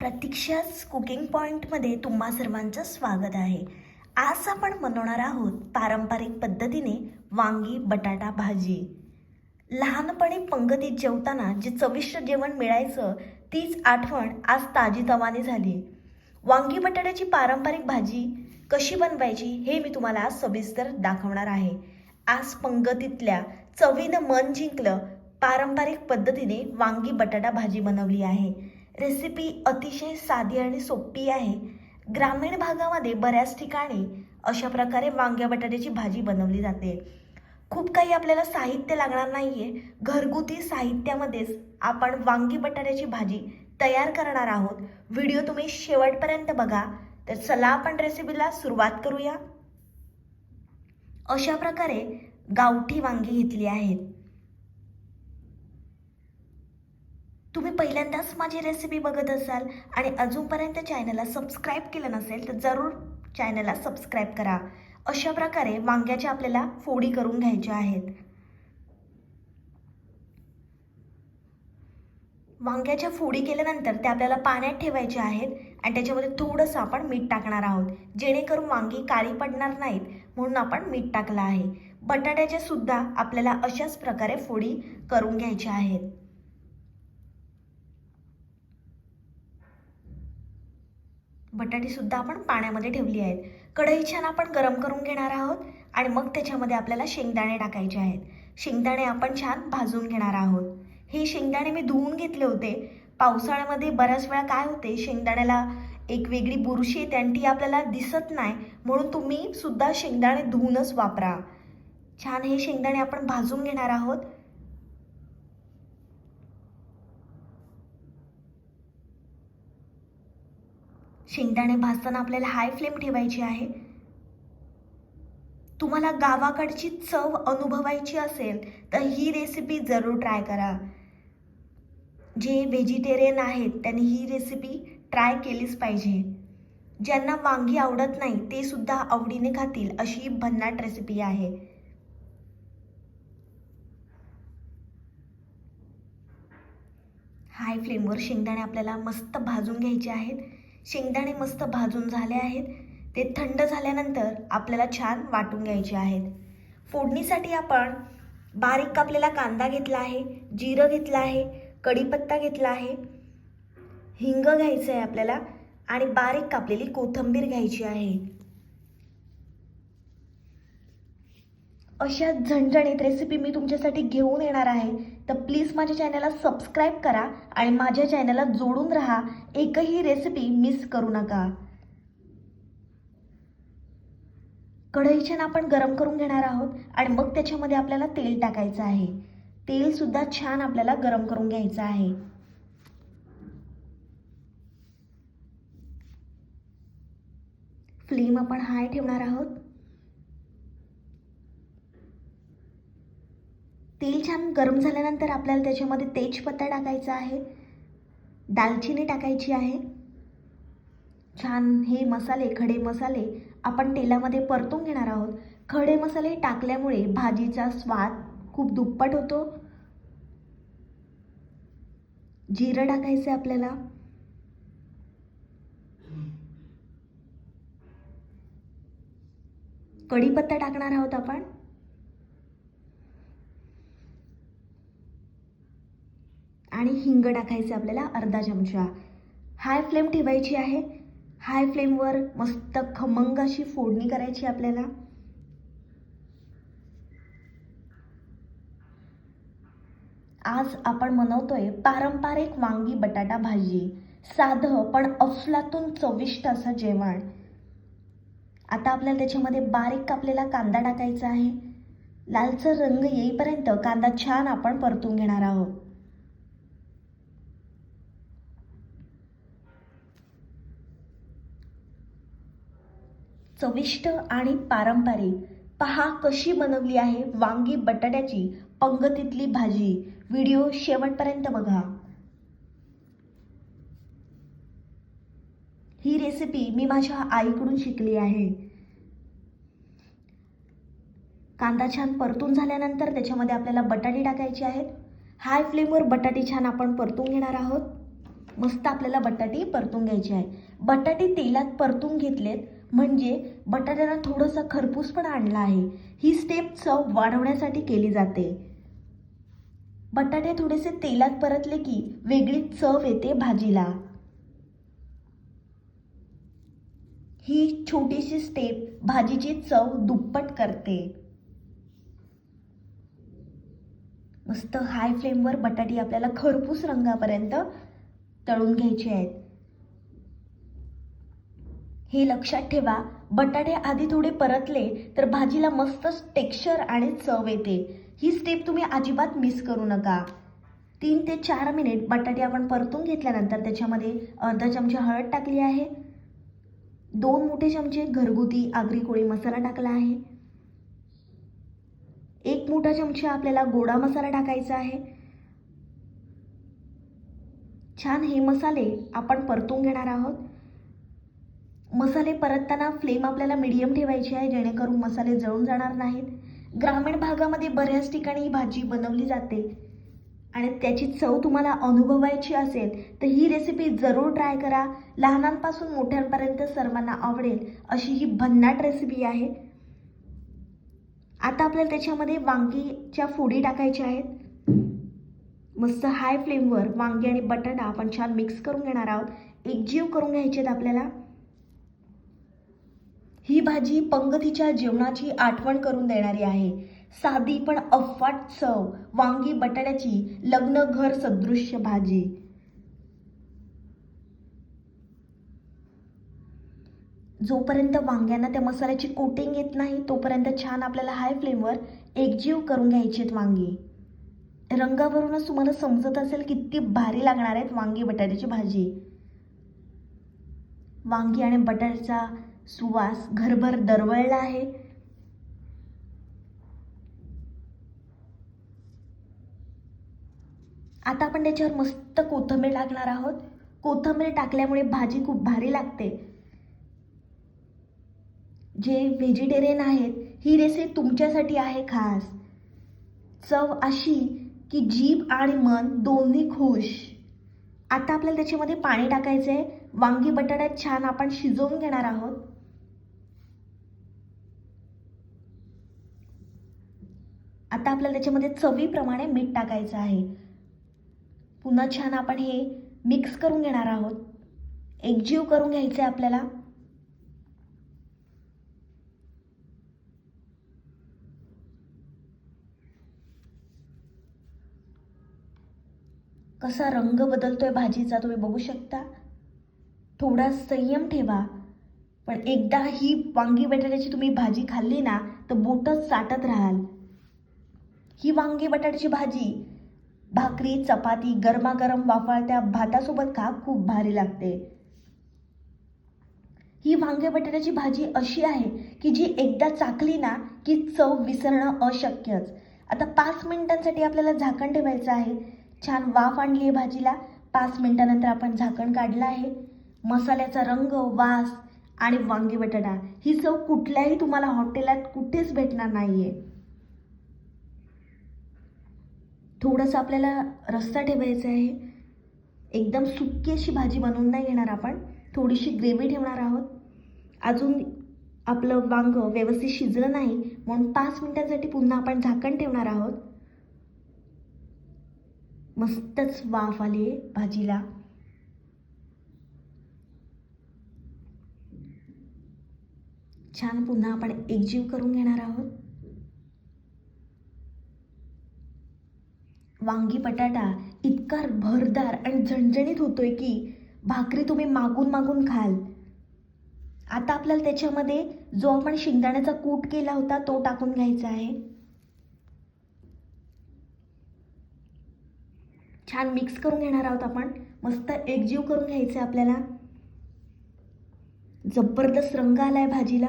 प्रतीक्षाच cooking पॉईंटमध्ये तुम्हा सर्वांचं स्वागत आहे. आज आपण बनवणार आहोत पारंपरिक पद्धतीने वांगी बटाटा भाजी. लहानपणी पंगतीत जेवताना जे चविष्ट जेवण मिळायचं तीच आठवण आज ताजीतवानी झाली. वांगी बटाट्याची पारंपरिक भाजी कशी बनवायची हे मी तुम्हाला आज सविस्तर दाखवणार आहे. आज पंगतीतल्या चवीनं मन जिंकलं पारंपरिक पद्धतीने वांगी बटाटा भाजी बनवली आहे. रेसिपी अतिशय साधी आणि सोपी आहे. ग्रामीण भागामध्ये बऱ्याच ठिकाणी अशा प्रकारे वांग्या बटाट्याची भाजी बनवली जाते. खूप काही आपल्याला साहित्य लागणार नाहीये. घरगुती साहित्यामध्येच आपण वांगी बटाट्याची भाजी तयार करणार आहोत. व्हिडिओ तुम्ही शेवटपर्यंत बघा. तर चला आपण रेसिपीला सुरुवात करूया. अशा प्रकारे गावठी वांगी घेतली आहेत. तुम्ही पहिल्यांदाच माझी रेसिपी बघत असाल आणि अजूनपर्यंत चॅनलला सबस्क्राईब केलं नसेल तर जरूर चॅनलला सबस्क्राईब करा. अशा प्रकारे वांग्याच्या आपल्याला फोडी करून घ्यायच्या आहेत. वांग्याच्या फोडी केल्यानंतर त्या आपल्याला पाण्यात ठेवायच्या आहेत आणि त्याच्यामध्ये थोडंसं आपण मीठ टाकणार आहोत. जेणेकरून वांगी काळी पडणार नाहीत म्हणून आपण मीठ टाकलं आहे. बटाट्याच्या सुद्धा आपल्याला अशाच प्रकारे फोडी करून घ्यायच्या आहेत. बटाटेसुद्धा आपण पाण्यामध्ये ठेवली आहेत. कढई छान आपण गरम करून घेणार आहोत आणि मग त्याच्यामध्ये आपल्याला शेंगदाणे टाकायचे आहेत. शेंगदाणे आपण छान भाजून घेणार आहोत. हे शेंगदाणे मी धुवून घेतले होते. पावसाळ्यामध्ये बऱ्याच वेळा काय होते शेंगदाण्याला एक वेगळी बुरशी येते आणि ती आपल्याला दिसत नाही. म्हणून तुम्ही सुद्धा शेंगदाणे धुवूनच वापरा. छान हे शेंगदाणे आपण भाजून घेणार आहोत. शेंगदाणे भाजताना आपल्याला हाय फ्लेम ठेवायची आहे. तुम्हाला गावाकडची चव अनुभवायची असेल तर ही रेसिपी जरूर ट्राय करा. जे व्हेजिटेरियन आहेत त्यांनी ही रेसिपी ट्राय केलीच पाहिजे. ज्यांना वांगी आवडत नाही ते सुद्धा आवडीने खातील अशी भन्नाट रेसिपी आहे. हाय फ्लेमवर शेंगदाणे आपल्याला मस्त भाजून घ्यायचे आहेत. शेंगदाणे मस्त भाजून झाले आहेत. ते थंड झाल्यानंतर आपल्याला छान वाटून घ्यायचे आहेत. फोडणीसाठी आपण बारीक कापलेला कांदा घेतला आहे जिरं घेतलं आहे कढीपत्ता घेतला आहे. हिंग घ्यायचं आहे आपल्याला आणि बारीक कापलेली कोथिंबीर घ्यायची आहे. अशा झणझणीत रेसिपी मी तुमच्यासाठी घेऊन येणार आहे. तर प्लीज माझ्या चॅनलला सबस्क्राईब करा आणि माझ्या चॅनलला जोडून राहा. एकही रेसिपी मिस करू नका. कढई छान आपण गरम करून घेणार आहोत आणि मग त्याच्यामध्ये आपल्याला तेल टाकायचं आहे. तेल सुद्धा छान आपल्याला गरम करून घ्यायचं आहे. फ्लेम आपण हाय ठेवणार आहोत. तेल छान गरम झाल्यानंतर आपल्याला त्याच्यामध्ये तेजपत्ता टाकायचा आहे. दालचिनी टाकायची आहे. छान हे मसाले खडे मसाले आपण तेलामध्ये परतून घेणार आहोत. खडे मसाले टाकल्यामुळे भाजीचा स्वाद खूप दुप्पट होतो. जिरं टाकायचं आपल्याला. कढीपत्ता टाकणार आहोत आपण. आणि हिंग टाकायचे आपल्याला अर्धा चमचा. हाय फ्लेम ठेवायची आहे. हाय फ्लेमवर मस्त खमंग अशी फोडणी करायची आपल्याला. आज आपण बनवतोय पारंपरिक वांगी बटाटा भाजी. साधं पण अफलातून चविष्ट असं जेवण. आता आपल्याला त्याच्यामध्ये बारीक कापलेला कांदा टाकायचा आहे. लालचा रंग येईपर्यंत कांदा छान आपण परतून घेणार आहोत. चविष्ट आणि पारंपरिक. पहा कशी बनवली आहे वांगी बटाट्याची पंगतीतली भाजी. व्हिडिओ शेवटपर्यंत बघा. ही रेसिपी मी माझ्या आईकडून शिकली आहे. कांदा छान परतून झाल्यानंतर त्याच्यामध्ये आपल्याला बटाटे टाकायचे आहेत. हाय फ्लेमवर बटाटे छान आपण परतून घेणार आहोत. मस्त आपल्याला बटाटे परतून घ्यायचे आहे बटाटे तेलात परतून घेतलेत. म्हणजे बटाट्याला थोडंसं खरपूस पण आणला आहे. ही स्टेप चव वाढवण्यासाठी केली जाते. बटाटे थोडेसे तेलात परतले की वेगळी चव येते भाजीला. ही छोटीशी स्टेप भाजीची चव दुप्पट करते. मस्त हाय फ्लेमवर बटाटी आपल्याला खरपूस रंगापर्यंत तळून घ्यायचे आहेत. हे लक्षात ठेवा बटाटे आधी थोडे परतले तर भाजीला मस्त टेक्स्चर आणि चव येते. ही स्टेप तुम्ही अजिबात मिस करू नका. तीन ते चार मिनिट बटाटे आपण परतून घेतल्यानंतर त्याच्यामध्ये अर्धा चमचा हळद टाकली आहे. दोन मोठे चमचे घरगुती आगरी कोळी मसाला टाकला आहे. एक मोठा चमचा आपल्याला गोडा मसाला टाकायचा आहे. छान हे मसाले आपण परतून घेणार आहोत. मसाले परतताना फ्लेम आपल्याला मिडियम ठेवायची आहे जेणेकरून मसाले जळून जाणार नाहीत. ग्रामीण भागामध्ये बऱ्याच ठिकाणी ही भाजी बनवली जाते. आणि त्याची चव तुम्हाला अनुभवायची असेल तर ही रेसिपी जरूर ट्राय करा. लहानांपासून मोठ्यांपर्यंत सर्वांना आवडेल अशी ही भन्नाट रेसिपी आहे. आता आपल्याला त्याच्यामध्ये वांगीच्या फोडी टाकायच्या आहेत. मस्त हाय फ्लेमवर वांगी आणि बटाटा आपण छान मिक्स करून घेणार आहोत. एकजीव करून घ्यायचे आहेत आपल्याला. ही भाजी पंगतीच्या जेवणाची आठवण करून देणारी आहे. साधी पण अफाट चव वांगी बटाट्याची लग्न घर सदृश्य भाजी. जोपर्यंत वांग्यांना त्या मसाल्याची कोटिंग येत नाही तोपर्यंत छान आपल्याला हाय फ्लेमवर एकजीव करून घ्यायची आहेत वांगी. रंगावरूनच तुम्हाला समजत असेल किती भारी लागणार आहेत वांगी बटाट्याची भाजी. वांगी आणि बटाट्याचा सुवास घरभर दरवळला आहे. आता आपण त्याच्यावर मस्त कोथंबीर टाकणार आहोत. कोथंबीर टाकल्यामुळे भाजी खूप भारी लागते. जे व्हेजिटेरियन आहेत ही रेसिपी तुमच्यासाठी आहे खास. चव अशी की जीभ आणि मन दोन्ही खुश. आता आपल्याला त्याच्यामध्ये पाणी टाकायचं आहे वांगी बटाट्यात छान आपण शिजवून घेणार आहोत. आता आपल्याला त्याच्यामध्ये चवीप्रमाणे मीठ टाकायचं आहे. पुन्हा छान आपण हे मिक्स करून घेणार आहोत. एकजीव करून घ्यायचं आहे आपल्याला. कसा रंग बदलतोय भाजीचा तुम्ही बघू शकता. थोडा संयम ठेवा. पण एकदा ही वांगी बटाट्याची तुम्ही भाजी खाल्ली ना तर बोटच चाटत राहाल. ही वांगी बटाट्याची भाजी भाकरी चपाती गरमागरम वाफाळत्या भातासोबत खा खूप भारी लागते. ही वांगे बटाट्याची भाजी अशी आहे की जी एकदा चाकली ना की चव विसरणं अशक्यच. आता पाच मिनिटांसाठी आपल्याला झाकण ठेवायचं आहे. छान वाफ आणली आहे भाजीला. पाच मिनिटानंतर आपण झाकण काढलं आहे. मसाल्याचा रंग वास आणि वांगी बटाटा ही चव कुठल्याही तुम्हाला हॉटेलात कुठेच भेटणार नाही आहे थोडंसं आपल्याला रस्सा ठेवायचा आहे. एकदम सुकी अशी भाजी बनवून नाही घेणार आपण. थोडीशी ग्रेव्ही ठेवणार आहोत. अजून आपलं वांग व्यवस्थित शिजलं नाही म्हणून पाच मिनिटांसाठी पुन्हा आपण झाकण ठेवणार आहोत. मस्तच वाफ आली आहे भाजीला. छान पुन्हा आपण एकजीव करून घेणार आहोत. वांगी बटाटा इतका भरदार आणि झणझणीत होतोय की भाकरी तुम्ही मागून मागून खाल. आता आपल्याला त्याच्यामध्ये जो आपण शेंगदाण्याचा कूट केला होता तो टाकून घ्यायचा आहे. छान मिक्स करून घेणार आहोत आपण. मस्त एकजीव करून घ्यायचं आहे आपल्याला. जबरदस्त रंग आला आहे भाजीला.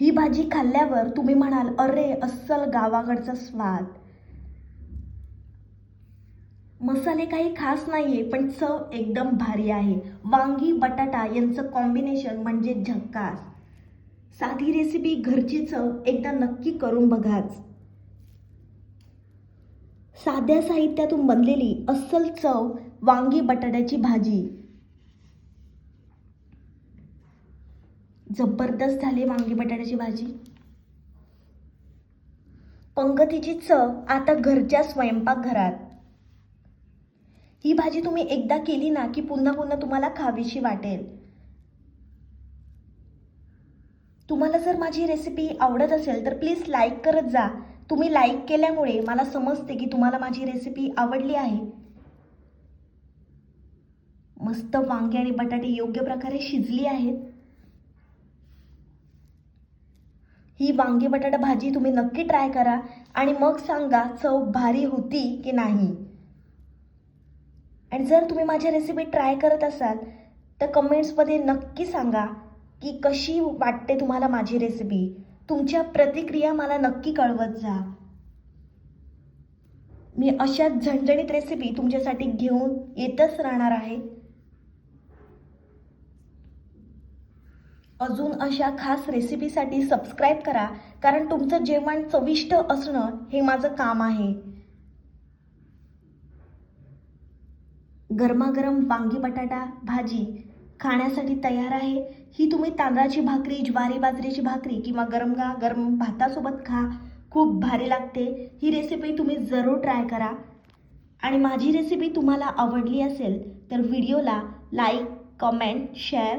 ही भाजी खाल्ल्यावर तुम्ही म्हणाल अरे अस्सल गावाकडचा स्वाद. मसाले काही खास नाहीये पण चव एकदम भारी आहे. वांगी बटाटा यांचं कॉम्बिनेशन म्हणजे झक्कास. साधी रेसिपी घरची चव एकदा नक्की करून बघाच. साध्या साहित्यातून बनलेली अस्सल चव वांगी बटाट्याची भाजी. जबरदस्त झाली वांगी बटाट्याची भाजी. पंगतीची चव आता घरच्या स्वयंपाकघरात. ही भाजी तुम्ही एकदा केली ना की पुन्हा पुन्हा तुम्हाला खावीशी वाटेल. तुम्हाला जर माझी रेसिपी आवडत असेल तर प्लीज लाईक करत जा. तुम्ही लाईक केल्यामुळे मला समजते की तुम्हाला माझी रेसिपी आवडली आहे. मस्त वांगे आणि बटाटे योग्य प्रकारे शिजली आहेत. ही वांगी बटाटा भाजी तुम्ही नक्की ट्राय करा आणि मग सांगा चव भारी होती की नाही. आणि जर तुम्ही माझ्या रेसिपी ट्राय करत असाल तर कमेंट्समध्ये नक्की सांगा की कशी वाटते तुम्हाला माझी रेसिपी तुमच्या प्रतिक्रिया मला नक्की कळवत जा. मी अशा झणझणीत रेसिपी तुमच्यासाठी घेऊन येतच राहणार आहे. अजून अशा खास रेसिपीसाठी सबस्क्राईब करा कारण तुमचं जेवण चविष्ट असणं हे माझं काम आहे. गरमागरम वांगी बटाटा भाजी खाण्यासाठी तयार आहे. ही तुम्ही तांदळाची भाकरी ज्वारी बाजरीची भाकरी किंवा गरम गा गरम भातासोबत खा. खूप भारी लागते. ही रेसिपी तुम्ही जरूर ट्राय करा. आणि माझी रेसिपी तुम्हाला आवडली असेल तर व्हिडिओला लाईक कमेंट शेअर